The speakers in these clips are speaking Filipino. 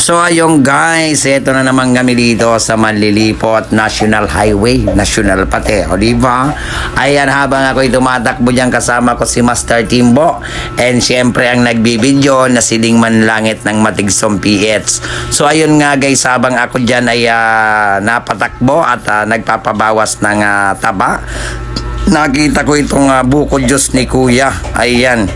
So ayun guys, ito na naman kami dito sa Manlilipot National Highway, National pati, o di ba? Ayan habang ako'y tumatakbo diyan kasama ko si Master Timbo and syempre ang nagbibideo na siling manlangit ng Matigsong PH. So ayun nga guys, habang ako diyan ay ah, napatakbo at ah, nagpapabawas ng ah, taba, nakita ko itong uh, buko juice ni Kuya. Ayan.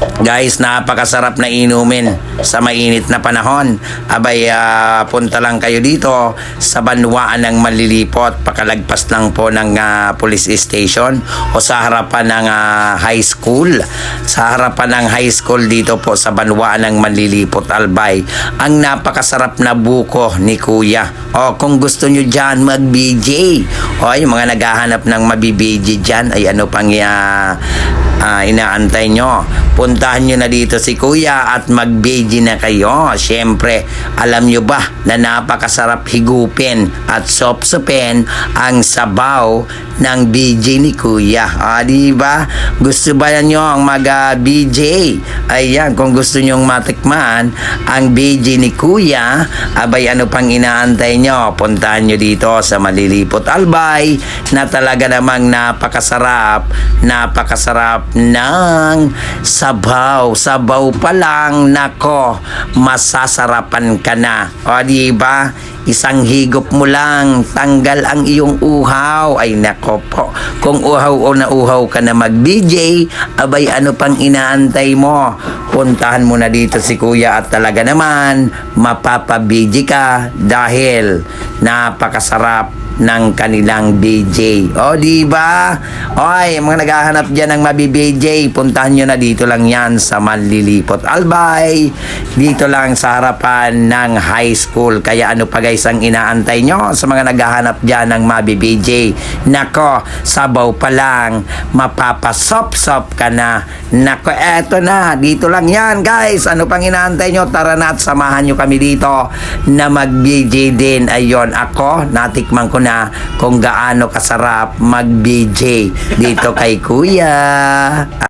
Guys, napakasarap na inumin sa mainit na panahon. Abay, ah, punta lang kayo dito sa Banwaan ng Malilipot. Pakalagpas lang po ng ah, police station o sa harapan ng ah, high school. Sa harapan ng high school dito po sa Banwaan ng Malilipot, Albay. Ang napakasarap na buko ni Kuya. O, kung gusto nyo dyan, mag-BJ. O, yung mga naghahanap ng mabi-BJ dyan, ay ano pang ah, ah, inaantay nyo. Puntahan nyo na dito si Kuya at mag-BJ na kayo. Siyempre, alam nyo ba na napakasarap higupin at sopsopin ang sabaw ng BJ ni Kuya. Ah, di ba? Gusto ba nyo ang mag-BJ? Ayan, kung gusto nyong matikman ang BJ ni Kuya, abay ano pang inaantay nyo? Puntahan nyo dito sa Malilipot Albay na talaga namang napakasarap, napakasarap ng sabaw. Sabaw pa lang, nako, masasarapan ka na. O, di ba? Isang higop mo lang, tanggal ang iyong uhaw. Ay nako po, kung uhaw o na uhaw ka na mag-BJ, abay ano pang inaantay mo? Puntahan mo na dito si kuya at talaga naman, mapapa-BJ ka dahil napakasarap ng kanilang BJ. O, di ba? Oy, mga naghahanap diyan ng mabi-BJ, puntahan nyo na dito lang yan sa Manlilipot Albay. Dito lang sa harapan ng high school. Kaya ano pa guys ang inaantay nyo sa mga naghahanap diyan ng mabi-BJ? Nako, sabaw pa lang, mapapasop-sop ka na. Nako, eto na, dito lang yan guys. Ano pang inaantay nyo? Tara na at samahan nyo kami dito na mag-BJ din. Ayon, ako, natikman ko na kung gaano kasarap mag-BJ dito kay Kuya.